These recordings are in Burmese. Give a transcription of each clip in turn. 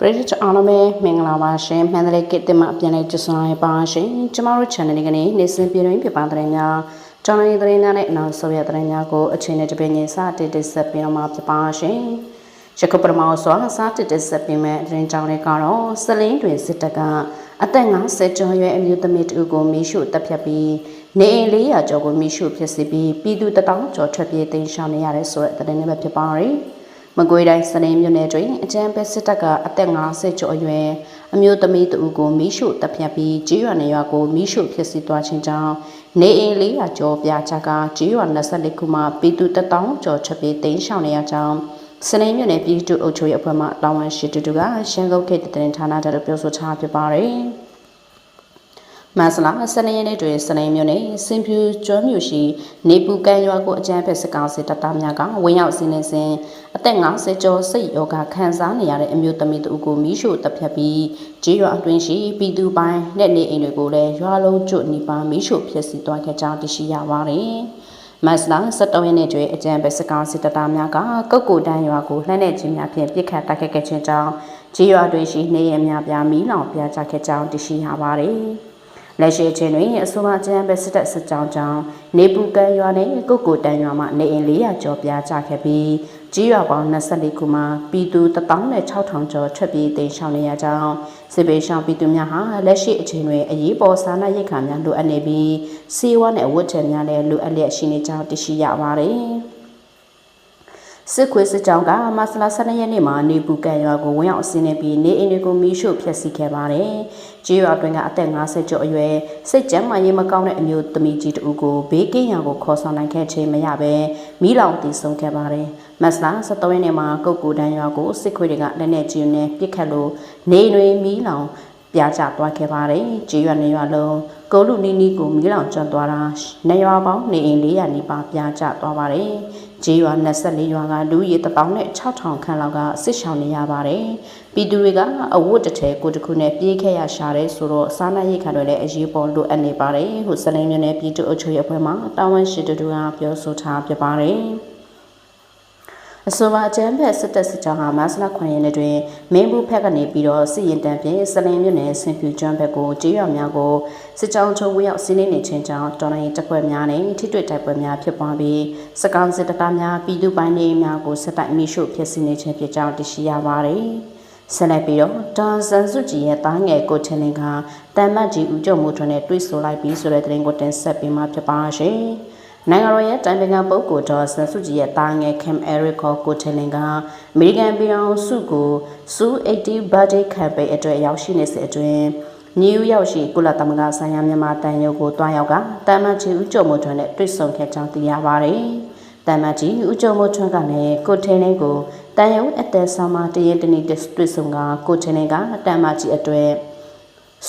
ပရိသတ်အားလုံးပဲမင်္ဂလာပါရှင်မန္တလေးကစ်တင်မှာပြန်လည်ကြဆုံရပါရှင်ကျမတို့ channel လေးကနေနေ့စဉ်ပြည်တွင်းဖြစ်ပါတဲ့များကျွန်တော်ရဲ့သတင်းများနဲ့အနောက်ဆိုရတဲ့များကိုအချိန်နဲ့တပင်းကြီးစတင်တင်ဆက်ပေးတော့မှာဖြစ်ပါရှင်ရခုပရမောစွာစတင်တင်ဆက်ပေးမဲ့သတင်းကြောင်းတွေကတော့စလင်းတွင်စစ်တပ်ကအသက်50ကျော်ရွယ်အမျိုးသမီးတူကိုမိရှုတပ်ဖြတ်ပြီးနေအိမ်400ကျော်ကိုမိရှုဖြစ်စီပြီးပြည်သူတထောင်ကျော်ထွက်ပြေးသိမ်းရှောင်နေရတဲ့ဆိုတဲ့သတင်းတွေပဲဖြစ်ပါရယ် မကွေးတိုင်းစနေမြို့နယ်တွင်အကြမ်းဖက်စစ်တပ်ကအသက်50ကျော်အရွယ်အမျိုးသမီးတဦးကိုမိရှုတပ်ဖြတ်ပြီးကြေးရွာနေရွာကိုမိရှုဖြစ်စီသွားခြင်းကြောင့်နေအိမ်400ကျော်ပြာချကကြေးရွာ24ခုမှပြည်သူတထောင်ကျော်ချက်ပြီးတိမ်းရှောင်နေရကြောင်းစနေမြို့နယ်ပြည်သူ့အုပ်ချုပ်ရေးအဖွဲ့မှတာဝန်ရှိသူတို့ကရှမ်းကုတ်ခေတ်တရင်ဌာနတို့ပြောဆိုထားဖြစ်ပါတယ်။ မဆလာစနေရက်နေ့တွင်စနေမြို့နယ်စင်ဖြူကျွန်းမြို့ရှိနေပူကန်ရွာကိုအကြမ်းဖက်စစ်ကောင်စီတပ်သားများကဝင်ရောက်စီးနေစဉ်အသက်50ကျော်စိတ်ယောဂခံစားနေရတဲ့အမျိုးသမီးတို့ကိုမိရှို့တပ်ဖြတ်ပြီးကြေးရွာအတွင်းရှိပြည်သူပိုင်းလက်နေအိမ်တွေကိုလည်းရွာလုံးကျွတ်နေပါမိရှို့ဖျက်ဆီးသွားခဲ့ကြောင်းသိရှိရပါတယ်။မတ်လ17ရက်နေ့တွင်အကြံပဲစကားစစ်တပ်သားများကကုတ်ကိုတန်းရွာကိုလှမ်းတဲ့ခြင်းများဖြင့်ပြစ်ခတ်တိုက်ခတ်ခဲ့ခြင်းကြောင့်ကြေးရွာတွင်ရှိနေရများပြားမီးလောင်ပြားကျခဲ့ကြောင်းသိရှိရပါတယ်။ လက်ရှိချင်းတွင်အဆိုပါကျန်းပဲစစ်တပ်စစ်ကြောင်းကြောင့်နေပူကန်ရွာနဲ့ကုတ်ကိုတန်ရွာမှနေအိမ်400ကျော်ပြားကျခဲ့ပြီးကြီးရွာပေါင်း24ခုမှာပြည်သူ16000ကျော်ထွက်ပြေးတိမ်းရှောင်နေရကြောင်းစစ်ပေးရှောင်ပြည်သူများဟာလက်ရှိအချိန်တွင်အရေးပေါ်စားနပ်ရိက္ခာများလိုအပ်နေပြီးစီးဝါးနဲ့အဝတ်ထည်များလည်းလိုအပ်လျက်ရှိနေကြောင်းသိရှိရပါတယ်။ စစ်ခွေးစစ်ကြောင်းကမဆလာ12ရက်နေ့မှာနေပူကန်ရွာကိုဝင်ရောက်ဆင်းနေပြီးနေအိမ်တွေကိုမီးရှို့ဖျက်ဆီးခဲ့ပါတယ်။ကြေးရွာတွင်ကအသက်50ကျော်အရွယ်စိတ်ကြမ်းမှရေးမကောင်းတဲ့အမျိုးသမီးကြီးတဦးကိုဘေးကင်းရာကိုခေါ်ဆောင်နိုင်ခဲ့ခြင်းမရဘဲမီးလောင်တည်ဆုံခဲ့ပါတယ်။မဆလာ13ရက်နေ့မှာကုတ်ကူတန်းရွာကိုစစ်ခွေးတွေကလက်နက်ကြီးနဲ့ပစ်ခတ်လို့နေတွေမီးလောင်ပြာကျသွားခဲ့ပါတယ်။ကြေးရွာနေရွာလုံးကုလူနီနီကိုမီးလောင်ကျွမ်းသွားတာနေရွာပေါင်းနေအိမ်400နီးပါးပြာကျသွားပါတယ်။ ဂျေးရွာ24ရွာကလူရေ1000နဲ့6000ခန့်လောက်ကစစ်ရှောင်နေရပါတယ်။ပြည်သူတွေကအဝတ်တထဲကိုတခုနဲ့ပြေးခဲ့ရရှာတယ်ဆိုတော့စားနပ်ရိက္ခာတွေလည်းအရေးပေါ်လိုအပ်နေပါတယ်။ဟုစလိန်မြို့နယ်ပြည်သူ့အုပ်ချုပ်ရေးအဖွဲ့မှတာဝန်ရှိသူတို့ကပြောဆိုထားပြပါတယ်။ အဆိုပါအကြမ်းဖက်စစ်တပ်စစ်ကြောင်းဟာမတ်လ9ရက်နေ့တွင်မင်းဘူးဖက်ကနေပြီးတော့စစ်ရင်တန်းဖြင့်စလင်မြို့နယ်ဆင်ဖြူကျွန်းဘက်ကိုကြေးရွာများကိုစစ်ကြောင်းချုံဝရောက်စီးနှင်းနေခြင်းကြောင့်တော်လိုင်းတပ်ဖွဲ့များနဲ့ထိတွေ့တိုက်ပွဲများဖြစ်ပွားပြီးစကောင်စစ်တပ်သားများပြည်သူပိုင်းနေများကိုစစ်တိုက်မိရှုဖျက်ဆီးနေခြင်းဖြစ်ကြောင်းသိရှိရပါတယ်။ဆက်လက်ပြီးတော့ဒေါ်စန်စုကြည်ရဲ့တားငယ်ကိုထင်းလင်းကတမ်မတ်ကြီးဦးကျော်မိုးထွန်းနဲ့တွေ့ဆိုလိုက်ပြီးဆိုတဲ့သတင်းကိုတင်ဆက်ပေးမှာဖြစ်ပါရှင်။ နိုင်ငံတော်ရဲ့တိုင်ပင်ခံပုဂ္ဂိုလ်ဒေါ်ဆန်စုကြည်ရဲ့တာငယ်ခင်အဲရစ်ခေါ်ကိုထင်လင်ကအမေရိကန်ပြည်အောင်စုကိုစူ80 birthday campaign အတွက်ရောက်ရှိနေစေအတွင်းနယူးရောက်ရှိကုလသမဂ္ဂဆိုင်ရာမြန်မာတန်ရုပ်ကိုတွားရောက်ကတမ်မတ်ကြီးဦးကျော်မိုးထွန်းနဲ့တွေ့ဆုံခဲ့ကြောင်းသိရပါတယ်။တမ်မတ်ကြီးဦးကျော်မိုးထွန်းကလည်းကိုထင်းလင်းကိုတန်ရုပ်အသက်ဆောင်မှာတရင်တနည်းတွေ့ဆုံကကိုထင်းလင်းကတမ်မတ်ကြီးအတွက်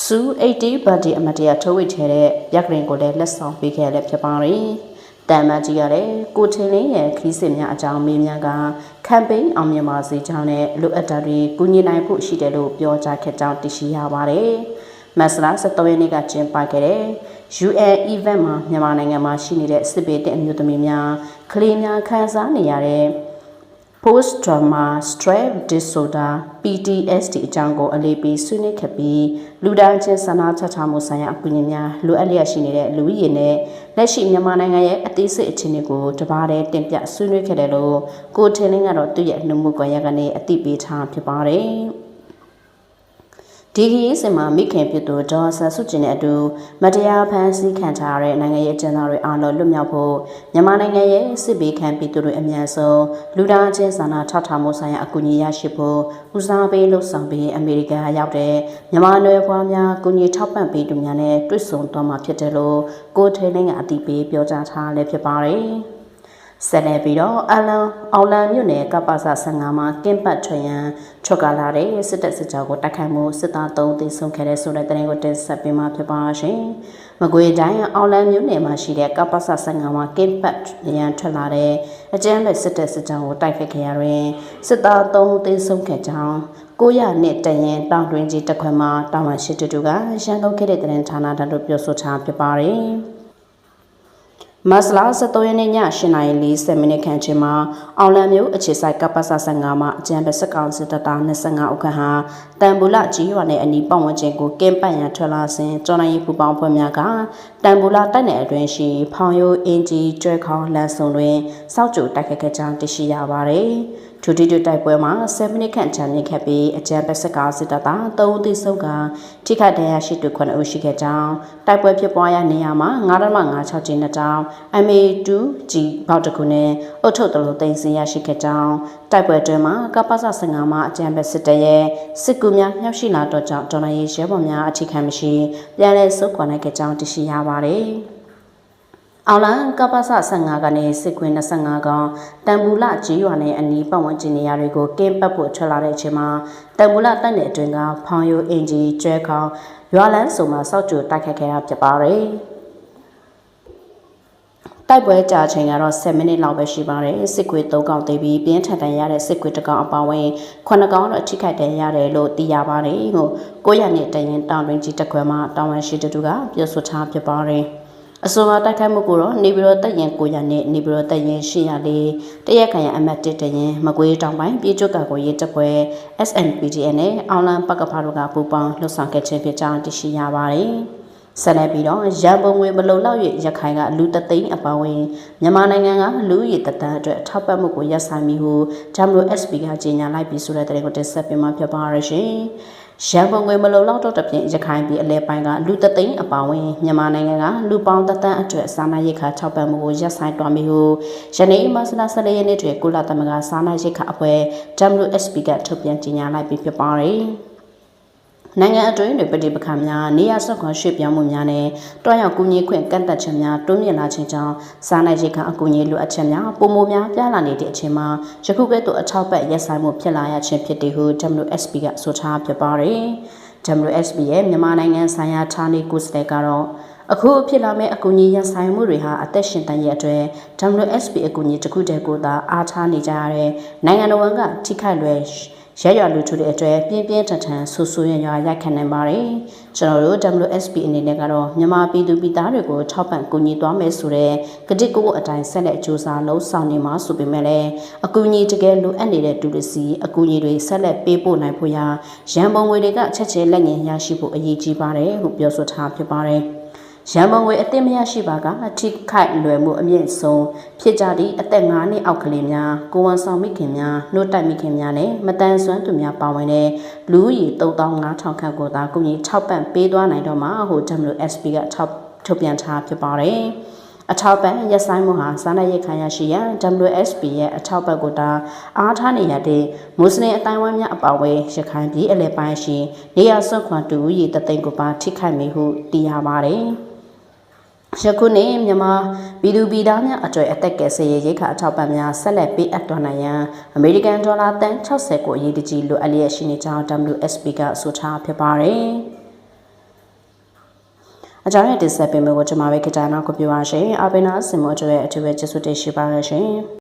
စူ80 birthday အမတရားထုတ်ဝေချဲတဲ့ရက်ဂရင်ကိုလည်းလက်ဆောင်ပေးခဲ့ရဖြစ်ပါတယ်။ တမ်မကြီးကလည်းကိုထင်းလင်းရဲ့ခီးစစ်များအကြောင်းမေးမြန်းကကမ်ပိန်းအောင်မြင်ပါစေကြောင်းနဲ့လိုအပ်တာတွေကူညီနိုင်ဖို့ရှိတယ်လို့ပြောကြားခဲ့ကြောင်းသိရှိရပါတယ်။မက်စလာ73ရက်နေ့ကကျင်းပခဲ့တဲ့ UN event မှာမြန်မာနိုင်ငံမှာရှိနေတဲ့စစ်ဘေးတဲ့အမျိုးသမီးများကလေးများခံစားနေရတဲ့ post trauma stress disorder PTSD အကြောင်းကိုအလေးပေးဆွေးနွေးခဲ့ပြီးလူဒန်းချင်းဆန္ဒချထားမှုဆိုင်ရာအကူအညီများလိုအပ်လျက်ရှိနေတဲ့လူဦးရေနဲ့လက်ရှိမြန်မာနိုင်ငံရဲ့အသေးစိတ်အခြေအနေကိုတပါးတည်းတင်ပြဆွေးနွေးခဲ့တယ်လို့ကိုထင်းလင်းကတော့သူ့ရဲ့နှုတ်မှုကွန်ရက်ကနေအသိပေးထားဖြစ်ပါတယ်။ ဒီခရီးစဉ်မှာမိခင်ဖြစ်သူဒေါ်ဆန်စုကြည်နဲ့အတူမတရားဖမ်းဆီးခံထားရတဲ့နိုင်ငံရေးအကျဉ်းသားတွေအားလုံးလွတ်မြောက်ဖို့မြန်မာနိုင်ငံရဲ့စစ်ဘေးခံပြည်သူတွေအများဆုံးလူသားချင်းစာနာထောက်ထားမှုဆိုင်ရာအကူအညီရရှိဖို့ဦးစားပေးလှုပ်ဆောင်ပြီးအမေရိကန်ရောက်တဲ့မြန်မာနယ်ဖွားများကူညီထောက်ပံ့ပေးသူများနဲ့တွေ့ဆုံသွားမှာဖြစ်တယ်လို့ကိုထေလင်းကအတည်ပြုပြောကြားထားလည်းဖြစ်ပါတယ်။ ဆက်လက်ပြီးတော့အလန်အောင်လန်မြို့နယ်ကပ္ပစ15မှာကင်းပတ်ထွင်ရန်ထွက်ကားလာတဲ့စစ်တပ်စစ်ကြောကိုတိုက်ခိုက်မှုစစ်သား3သိဆုံးခဲ့တဲ့ဆိုတဲ့တဲ့ရင်ကိုတင်ဆက်ပေးမှာဖြစ်ပါရှင်။မကွေတိုင်းအောင်လန်မြို့နယ်မှာရှိတဲ့ကပ္ပစ15မှာကင်းပတ်ရန်ထွက်လာတဲ့အကျန်းလက်စစ်တပ်စစ်ကြောကိုတိုက်ခိုက်ခဲ့ရတွင်စစ်သား3သိဆုံးခဲ့ကြောင်း900နှစ်တရင်တောင်တွင်ကြီးတက်ခွဲမှာတာဝန်ရှိသူကရန်ကုန်ခဲ့တဲ့တဲ့ဌာနတတို့ပြောဆိုထားဖြစ်ပါတယ်။ မတ်လ23ရက်နေ့ည8:40မိနစ်ခန့်ချိန်မှာအောင်လံမျိုးအခြေဆိုင်ကပ္ပစ15မှာအကြံပဲစက်ကောင်စစ်တပ်သား25ဦးခန့်ဟာတန်ဘူလကြီးရွာနဲ့အနီးပတ်ဝန်းကျင်ကိုကင်းပတ်ရန်ထွက်လာစဉ်ကျော်နိုင်ရေးပူပေါင်းဖွဲ့များကတန်ဘူလတိုက်နယ်အတွင်းရှိဖောင်ရိုးအင်ဂျီကျွဲခေါင်းလမ်းစုံတွင်စောက်ကြိုတိုက်ခတ်ခဲ့ကြောင်းသိရှိရပါတယ်။ဒုတိယတိုက်ပွဲမှာ7မိနစ်ခန့်ကြာမြင့်ခဲ့ပြီးအကြံပဲစက်ကောင်စစ်တပ်သား3ဦးသေဆုံးကထိခိုက်ဒဏ်ရာရှိသူ9ဦးရှိခဲ့ကြောင်းတိုက်ပွဲဖြစ်ပွားရနေရာမှာ9.56ကျင်းနှစ်တောင် MA2G ဘောက်တခုနဲ့အုတ်ထုတ်တလို့တင်စီရရှိခဲ့ကြောင်းတိုက်ပွဲတွင်မှာကပ္ပစ15မှာအကြံပဲစစ်တရဲ့စစ်ကူများမြောက်ရှိလာတော့ကြောင့်ဒေါ်လာရေးရဲဘော်များအထိခံမရှိပြန်လည်ဆုတ်ခွာနိုင်ခဲ့ကြောင်းသိရှိရပါတယ်။ အောင်လန်ကပ္ပစ15ကနေစစ်ခွင်း25ကောင်တန်ဘူလကြီးရွာနဲ့အနီးပတ်ဝန်းကျင်နေရာတွေကိုကင်းပတ်ဖို့ထွက်လာတဲ့အချိန်မှာတန်ဘူလတက်တဲ့အတွင်းကဖောင်ယိုအင်ဂျီကျွဲခေါင်ရွာလန်းစုံမှာစောက်ကြိုတိုက်ခတ်ခဲ့တာဖြစ်ပါတယ်။တိုက်ပွဲကြာချိန်ကတော့10မိနစ်လောက်ပဲရှိပါတယ်စစ်ကွေ3កောင်သေးပြီးပြင်းထန်တန်ရတဲ့စစ်ကွေ1កောင်အပါဝင်9កောင်တော့အထိခိုက်တန်ရတယ်လို့သိရပါတယ်ဟို900နှစ်တရင်တောင်တွင်ကြီးတက်ခွဲမှာတောင်ဝန်ရှိတူကပြောဆိုထားဖြစ်ပါတယ် အဆိုပါတိုက်ခိုက်မှုကိုတော့နေပြည်တော်တပ်ရင်900နဲ့နေပြည်တော်တပ်ရင်800လေးတရက်ခံရအမတ်1တရင်မကွေးတောင်ပိုင်းပြည်ကျွတ်ကကိုရေးတပ်ပွဲ SNPDN နဲ့အောင်လန်ပကဖာတို့ကပူးပေါင်းလှုပ်ဆောင်ခဲ့ခြင်းဖြစ်ကြောင်းသိရှိရပါတယ်။ဆက်လက်ပြီးတော့ရန်ပုံငွေမလုံလောက်၍ရခိုင်ကလူတသိန်းအပဝင်မြန်မာနိုင်ငံကလူရည်တသန်းအတွက်ထောက်ပံ့မှုကိုရပ်ဆိုင်ပြီးဟု WSP ကကြေညာလိုက်ပြီးဆိုတဲ့တဲ့ကိုတင်ဆက်ပေးမှာဖြစ်ပါရရှင် ရန်ပုံငွေမလုံလောက်တော့တဖြင့်ရခိုင်ပြည်အလဲပိုင်းကလူတသိန်းအပဝင်မြန်မာနိုင်ငံကလူပေါင်းတသန်းအတွက်စာနာရိတ်ခါထောက်ပံ့မှုကိုရပ်ဆိုင်တွားပြီးဟုယနေ့မဆလာဆလေးရက်နေ့တွင်ကုလသမဂ္ဂစာနာရိတ်ခါအဖွဲ့ WSP ကထုတ်ပြန်ကြေညာလိုက်ပြီးဖြစ်ပါတယ်။ နိုင်ငံအတွင်းတွေပဋိပက္ခများနေရာဆွတ်ခွန်ရွှေ့ပြောင်းမှုများနဲ့တွားရောက်ကူညီခွင့်ကန့်သက်ချက်များတွန်းမြင့်လာခြင်းကြောင့်စားနိုင်ရိတ်ကအကူအညီလိုအပ်ချက်များပုံမများပြားလာနေတဲ့အချိန်မှာယခုကဲ့သို့အထောက်ပံ့ရက်ဆိုင်မှုဖြစ်လာရခြင်းဖြစ်တယ်ဟု WSP ကဆိုထားဖြစ်ပါတယ်။ WSP ရဲ့မြန်မာနိုင်ငံဆိုင်ရာဌာနေကိုယ်စားလှယ်ကတော့အခုဖြစ်လာမယ့်အကူအညီရဆိုင်မှုတွေဟာအသက်ရှင်တန်ရဲ့အတွက် WSP အကူအညီတစ်ခုတည်းကိုသာအားထားနေကြရတဲ့နိုင်ငံတော်ကထိခိုက်လွယ် ရက်ရွာလူထုတွေအတွက်ပြင်းပြင်းထန်ထန်ဆူဆူရွရွရိုက်ခတ်နိုင်ပါတယ်ကျွန်တော်တို့ WSP အနေနဲ့ကတော့မြန်မာပြည်သူပြည်သားတွေကိုထောက်ပံ့ကူညီသွားမယ်ဆိုတဲ့ကတိကိုအတိုင်းဆက်လက်စ조사လှုံ့ဆော်နေမှာဆိုပေမဲ့လည်းအကူအညီတကယ်လိုအပ်နေတဲ့တူတစီအကူအညီတွေဆက်လက်ပေးပို့နိုင်ဖို့ရာရန်ပုံငွေတွေကချက်ချင်းလက်ငင်းရရှိဖို့အရေးကြီးပါတယ်ဟုပြောဆိုထားဖြစ်ပါတယ် ရန်ပုံငွေအသင့်မရရှိပါကအထိခိုက်လွယ်မှုအမြင့်ဆုံးဖြစ်ကြသည့်အသက်9နှစ်အောက်ကလေးများကိုဝန်ဆောင်မိခင်များနှုတ်တိုက်မိခင်များနဲ့မတန်ဆွမ်းသူများပါဝင်တဲ့လူဦးရေ3500ခန့်ကိုသာကုညီထောက်ပံ့ပေးသွားနိုင်တော့မှာဟို WSP ကထောက်ထုတ်ပြန်ထားဖြစ်ပါတယ်အထောက်ပံ့ရက်ဆိုင်မှုဟာစားနပ်ရိက္ခာရရှိရန် WSP ရဲ့အထောက်ပံ့ကိုတာအားထားနေရတဲ့မွတ်စလင်အတိုင်းဝိုင်းများအပါအဝင်ရခိုင်ပြည်အလဲပိုင်းရှိနေရဆွန့်ခွန်တူရီတသိန်းကိုပါထိခိုက်မိဟုသိရပါတယ်။ ယခုနေ့မြန်မာပြည်သူပြည်သားများအကြွယ်အသက်ကယ်ဆယ်ရေးရိခါအထောက်ပံ့များဆက်လက်ပေးအပ်တော်နိုင်ရန်အမေရိကန်ဒေါ်လာတန်60ကိုအရေးတကြီးလိုအပ်လျက်ရှိနေကြောင်း WSP ကဆိုထားဖြစ်ပါတယ်။အကြောင်းရတဲ့ဆက်ပေးမှုကိုကျွန်မပဲခကြနာကိုပြောပါရှင်။အပိနာစင်မောကျွဲအထူးပဲကျေးဇူးတင်ရှိပါရရှင်။